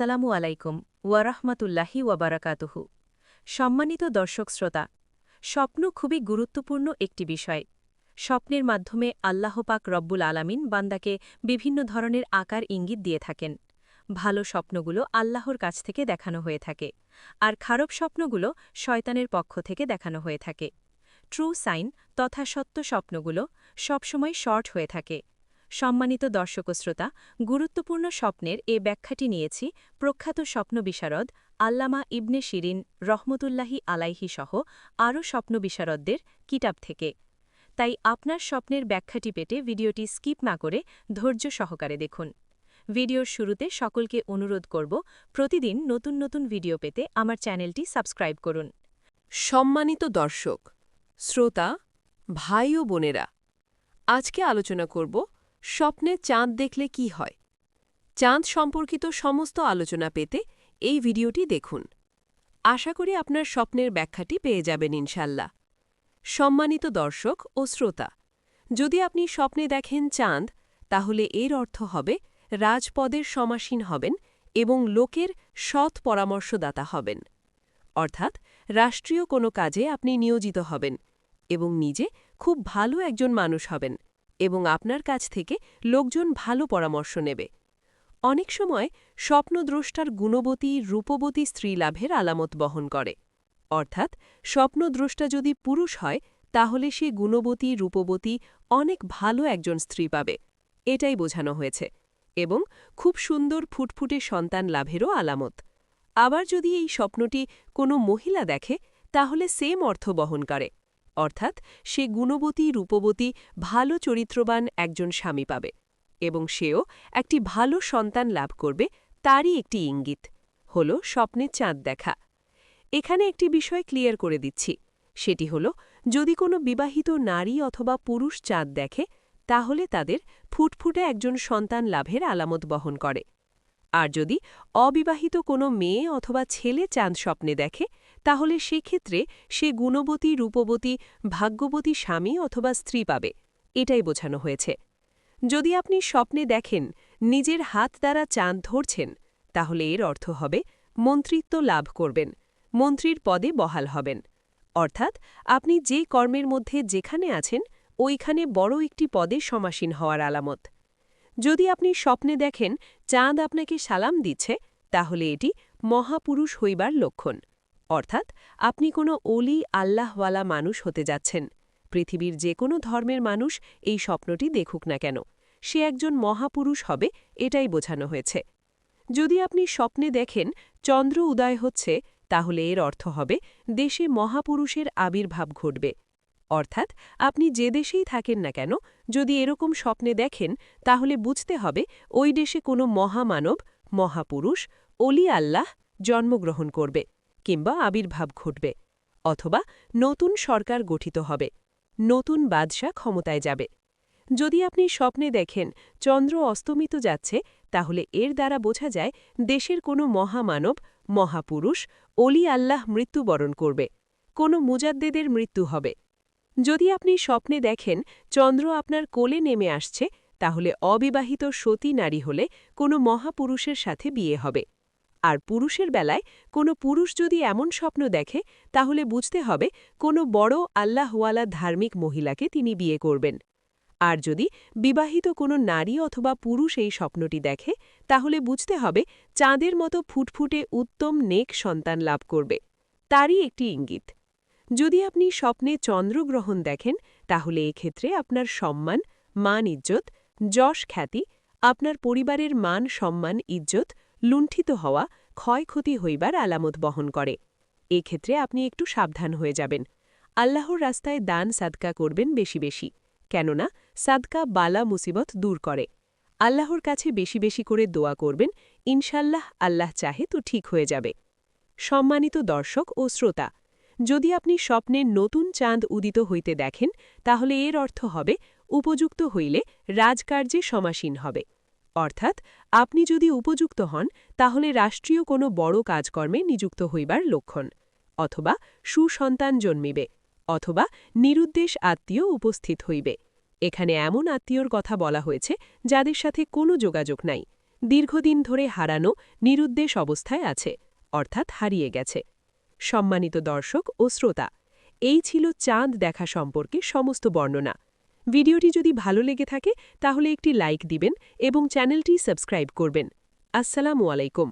আসসালামু আলাইকুম, ওয়ারাহমাতুল্লাহি ওয়াবারাকাতুহু। সম্মানিত দর্শক শ্রোতা, স্বপ্ন খুবই গুরুত্বপূর্ণ একটি বিষয়। স্বপ্নের মাধ্যমে আল্লাহ পাক রব্বুল আলামিন বান্দাকে বিভিন্ন ধরনের আকার ইঙ্গিত দিয়ে থাকেন। ভালো স্বপ্নগুলো আল্লাহর কাছ থেকে দেখানো হয়ে থাকে, আর খারাপ স্বপ্নগুলো শয়তানের পক্ষ থেকে দেখানো হয়ে থাকে। ট্রু সাইন তথা সত্য স্বপ্নগুলো সবসময় শর্ট হয়ে থাকে সম্মানিত দর্শক শ্রোতা, গুরুত্বপূর্ণ স্বপ্নের এ ব্যাখ্যাটি নিয়েছি প্রখ্যাত স্বপ্ন বিশারদ আল্লামা ইবনে শিরিন রহমতুল্লাহি আলাইহি সহ আরও স্বপ্ন বিশারদদের কিতাব থেকে। তাই আপনার স্বপ্নের ব্যাখ্যাটি পেতে ভিডিওটি স্কিপ না করে ধৈর্য সহকারে দেখুন। ভিডিওর শুরুতে সকলকে অনুরোধ করব, প্রতিদিন নতুন নতুন ভিডিও পেতে আমার চ্যানেলটি সাবস্ক্রাইব করুন। সম্মানিত দর্শক, শ্রোতা, ভাই ও বোনেরা, আজকে আলোচনা করব স্বপ্নে চাঁদ দেখলে কি হয়? চাঁদ সম্পর্কিত সমস্ত আলোচনা পেতে এই ভিডিওটি দেখুন। আশা করি আপনার স্বপ্নের ব্যাখ্যাটি পেয়ে যাবেন ইনশাল্লাহ। সম্মানিত দর্শক ও শ্রোতা, যদি আপনি স্বপ্নে দেখেন চাঁদ, তাহলে এর অর্থ হবে রাজপদের সমাসীন হবেন এবং লোকের সৎ পরামর্শদাতা হবেন। অর্থাৎ রাষ্ট্রীয় কোনো কাজে আপনি নিয়োজিত হবেন এবং নিজে খুব ভালো একজন মানুষ হবেন। এবং আপনার কাছ থেকে লোকজন ভালো পরামর্শ নেবে। অনেক সময় স্বপ্নদ্রষ্টার গুণবতী, রূপবতী স্ত্রী লাভের আলামত বহন করে। অর্থাৎ স্বপ্নদ্রষ্টা যদি পুরুষ হয়, তাহলে সে গুণবতী, রূপবতী অনেক ভালো একজন স্ত্রী পাবে। এটাই বোঝানো হয়েছে এবং খুব সুন্দর ফুটফুটে সন্তান লাভেরও আলামত। আবার যদি এই স্বপ্নটি কোনো মহিলা দেখে, তাহলে সেম অর্থ বহন করে। অর্থাৎ সে গুণবতী, রূপবতী, ভালো চরিত্রবান একজন স্বামী পাবে এবং সেও একটি ভালো সন্তান লাভ করবে তারই একটি ইঙ্গিত, হল স্বপ্নে চাঁদ দেখা। এখানে একটি বিষয় ক্লিয়ার করে দিচ্ছি, সেটি হল যদি কোনো বিবাহিত নারী অথবা পুরুষ চাঁদ দেখে, তাহলে তাদের ফুটফুটে একজন সন্তান লাভের আলামত বহন করে। আর যদি অবিবাহিত কোনো মেয়ে অথবা ছেলে চাঁদ স্বপ্নে দেখে, তাহলে সেক্ষেত্রে সে গুণবতী, রূপবতী, ভাগ্যবতী স্বামী অথবা স্ত্রী পাবে। এটাই বোঝানো হয়েছে। যদি আপনি স্বপ্নে দেখেন নিজের হাত দ্বারা চাঁদ ধরছেন, তাহলে এর অর্থ হবে মন্ত্রিত্ব লাভ করবেন, মন্ত্রীর পদে বহাল হবেন। অর্থাৎ আপনি যে কর্মের মধ্যে যেখানে আছেন, ওইখানে বড় একটি পদে সমাসীন হওয়ার আলামত। যদি আপনি স্বপ্নে দেখেন চাঁদ আপনাকে সালাম দিচ্ছে, তাহলে এটি মহাপুরুষ হইবার লক্ষণ। অর্থাৎ আপনি কোনো অলি আল্লাহওয়ালা মানুষ হতে যাচ্ছেন। পৃথিবীর যে কোনো ধর্মের মানুষ এই স্বপ্নটি দেখুক না কেন। সে একজন মহাপুরুষ হবে, এটাই বোঝানো হয়েছে। যদি আপনি স্বপ্নে দেখেন চন্দ্র উদয় হচ্ছে, তাহলে এর অর্থ হবে দেশে মহাপুরুষের আবির্ভাব ঘটবে। অর্থাৎ আপনি যে দেশেই থাকেন না কেন, যদি এরকম স্বপ্নে দেখেন, তাহলে বুঝতে হবে ওই দেশে কোনো মহামানব, মহাপুরুষ অলি আল্লাহ জন্মগ্রহণ করবে কিংবা আবির্ভাব ঘটবে অথবা নতুন সরকার গঠিত হবে, নতুন বাদশাহ ক্ষমতায় যাবে। যদি আপনি স্বপ্নে দেখেন চন্দ্র অস্তমিত যাচ্ছে, তাহলে এর দ্বারা বোঝা যায় দেশের কোনো মহামানব, মহাপুরুষ অলি আল্লাহ মৃত্যুবরণ করবে, কোনো মুজাদ্দেদের মৃত্যু হবে। যদি আপনি স্বপ্নে দেখেন চন্দ্র আপনার কোলে নেমে আসছে, তাহলে অবিবাহিত সতী নারী হলে কোনো মহাপুরুষের সাথে বিয়ে হবে। আর পুরুষের বেলায় কোনো পুরুষ যদি এমন স্বপ্ন দেখে, তাহলে বুঝতে হবে কোনো বড় আল্লাহওয়ালা ধার্মিক মহিলাকে তিনি বিয়ে করবেন। আর যদি বিবাহিত কোনো নারী অথবা পুরুষ এই স্বপ্নটি দেখে, তাহলে বুঝতে হবে চাঁদের মতো ফুটফুটে উত্তম নেক সন্তান লাভ করবে। তারই একটি ইঙ্গিত। যদি আপনি স্বপ্নে চন্দ্রগ্রহণ দেখেন, তাহলে এক্ষেত্রে আপনার সম্মান, মান ইজ্জত, যশ খ্যাতি, আপনার পরিবারের মান সম্মান ইজ্জত, লুণ্ঠিত হওয়া, ক্ষয়ক্ষতি হইবার আলামত বহন করে। এক্ষেত্রে আপনি একটু সাবধান হয়ে যাবেন। আল্লাহর রাস্তায় দান সাদকা করবেন বেশি বেশি, কেননা সাদকা বালা মুসিবত দূর করে। আল্লাহর কাছে বেশি বেশি করে দোয়া করবেন ইনশাল্লাহ আল্লাহ চাহে তো ঠিক হয়ে যাবে। সম্মানিত দর্শক ও শ্রোতা যদি আপনি স্বপ্নের নতুন চাঁদ উদিত হইতে দেখেন, তাহলে এর অর্থ হবে, উপযুক্ত হইলে রাজকার্যে সমাসীন হবে। অর্থাৎ, আপনি যদি উপযুক্ত হন, তাহলে রাষ্ট্রীয় কোনো বড় কাজকর্মে নিযুক্ত হইবার লক্ষণ। অথবা, সুসন্তান জন্মিবে, অথবা নিরুদ্দেশ আত্মীয় উপস্থিত হইবে। এখানে এমন আত্মীয়র কথা বলা হয়েছে, যাদের সাথে কোনো যোগাযোগ নাই। দীর্ঘদিন ধরে হারানো, নিরুদ্দেশ অবস্থায় আছে, অর্থাৎ হারিয়ে গেছে। সম্মানিত দর্শক ও শ্রোতা, এই ছিল চাঁদ দেখা সম্পর্কে সমস্ত বর্ণনা। ভিডিওটি যদি ভালো লেগে থাকে, তাহলে একটি লাইক দিবেন এবং চ্যানেলটি সাবস্ক্রাইব করবেন। আসসালামু আলাইকুম।